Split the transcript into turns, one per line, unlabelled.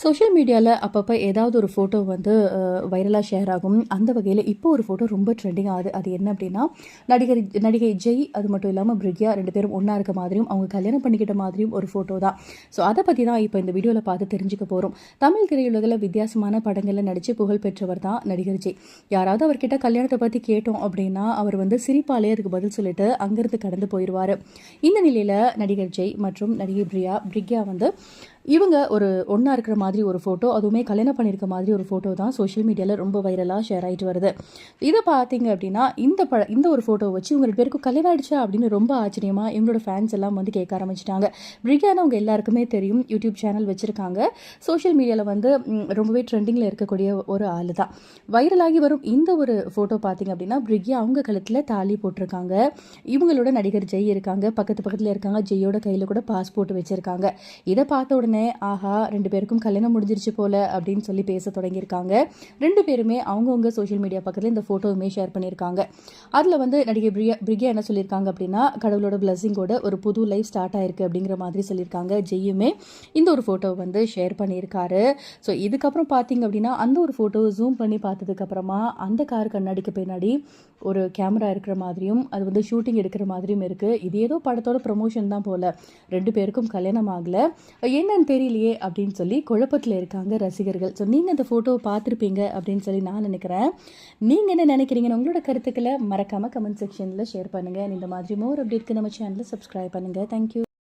Social மீடியாவில் அப்பப்போ ஏதாவது ஒரு ஃபோட்டோ வந்து வைரலாக ஷேர் ஆகும். அந்த வகையில் இப்போ ஒரு ஃபோட்டோ ரொம்ப ட்ரெண்டிங் ஆகுது. அது என்ன அப்படின்னா நடிகர் நடிகை ஜெய் அது மட்டும் இல்லாமல் பிரிக்யா ரெண்டு பேரும் ஒன்றா இருக்க மாதிரியும் அவங்க கல்யாணம் பண்ணிக்கிட்ட மாதிரியும் ஒரு ஃபோட்டோ தான். ஸோ அதை பற்றி தான் இப்போ இந்த வீடியோவில் பார்த்து தெரிஞ்சுக்க போகிறோம் தமிழ் திரையுலகில் வித்தியாசமான படங்களில் நடித்து புகழ் பெற்றவர் தான் நடிகர் ஜெய். யாராவது அவர்கிட்ட கல்யாணத்தை பற்றி கேட்டோம் அப்படின்னா அவர் வந்து சிரிப்பாலே அதுக்கு பதில் சொல்லிட்டு அங்கேருந்து கடந்து போயிடுவார் இந்த நிலையில் நடிகர் ஜெய் மற்றும் நடிகை பிரியா பிரிக்யா வந்து இவங்க ஒரு ஒன்றா இருக்கிற மாதிரி ஒரு ஃபோட்டோ அதுவுமே கல்யாணம் பண்ணியிருக்க மாதிரி ஒரு ஃபோட்டோ தான் சோஷியல் மீடியாவில் ரொம்ப வைரலாக ஷேர் ஆகிட்டு வருது. இதை பார்த்தீங்க அப்படின்னா இந்த ப இந்த ஒரு ஃபோட்டோ வச்சு இவங்க ரெண்டு பேருக்கும் கல்யாணம் ஆயிடுச்சா அப்படின்னு ரொம்ப ஆச்சரியமாக இவங்களோட ஃபேன்ஸ் எல்லாம் வந்து கேட்க ஆரம்பிச்சிட்டாங்க. பிரிகான அவங்க எல்லாருக்குமே தெரியும் யூடியூப் சேனல் வச்சுருக்காங்க. சோஷியல் மீடியாவில் வந்து ரொம்பவே ட்ரெண்டிங்கில் இருக்கக்கூடிய ஒரு ஆள் தான் வைரலாகி வரும் இந்த ஒரு ஃபோட்டோ பார்த்தீங்க அப்படின்னா பிரிக்யா அவங்க கழுத்தில் தாலி போட்டிருக்காங்க. இவங்களோட நடிகர் ஜெய் இருக்காங்க. பக்கத்து பக்கத்தில் இருக்காங்க. ஜெய்யோட கையில் கூட பாஸ்போர்ட் வச்சுருக்காங்க. இதை பார்த்த உடனே ஆஹா ரெண்டு பேருக்கும் கல்யாணம் முடிஞ்சிருச்சு போல அப்படின்னு சொல்லி பேச தொடங்கியிருக்காங்க. ரெண்டு பேருமே அவங்கவுங்க சோஷியல் மீடியா பக்கத்தில் இந்த ஃபோட்டோவுமே ஷேர் பண்ணியிருக்காங்க. அதில் வந்து நடிகை பிரியா பிரியா என்ன சொல்லியிருக்காங்க அப்படின்னா கடவுளோட பிளஸ்ஸிங்கோட ஒரு புது லைஃப் ஸ்டார்ட் ஆயிருக்கு அப்படிங்கிற மாதிரி சொல்லியிருக்காங்க ஜெய்யுமே. இந்த ஒரு ஃபோட்டோவை வந்து ஷேர் பண்ணியிருக்காரு. ஸோ இதுக்கப்புறம் பார்த்தீங்க அப்படின்னா அந்த ஒரு ஃபோட்டோ ஜூம் பண்ணி பார்த்ததுக்கப்புறமா அந்த கார் கண்ணாடிக்கு பின்னாடி ஒரு கேமரா இருக்கிற மாதிரியும் அது வந்து ஷூட்டிங் எடுக்கிற மாதிரியும் இருக்குது இது ஏதோ படத்தோட ப்ரமோஷன் தான் போல. ரெண்டு பேருக்கும் கல்யாணம் ஆகலை. என்னன்னு தெரியலையே அப்படின்னு சொல்லி குழப்பத்தில் இருக்காங்க ரசிகர்கள். ஸோ நீங்கள் அந்த ஃபோட்டோவை பார்த்துருப்பீங்க அப்படின்னு சொல்லி நான் நினைக்கிறேன். நீங்கள் என்ன நினைக்கிறீங்கன்னு உங்களோட கருத்துக்களை மறக்காமல் கமெண்ட் செக்ஷனில் ஷேர் பண்ணுங்கள் இந்த மாதிரி மோர் அப்டேட்க்கு நம்ம சேனலை சப்ஸ்கிரைப் பண்ணுங்கள் தேங்க்யூ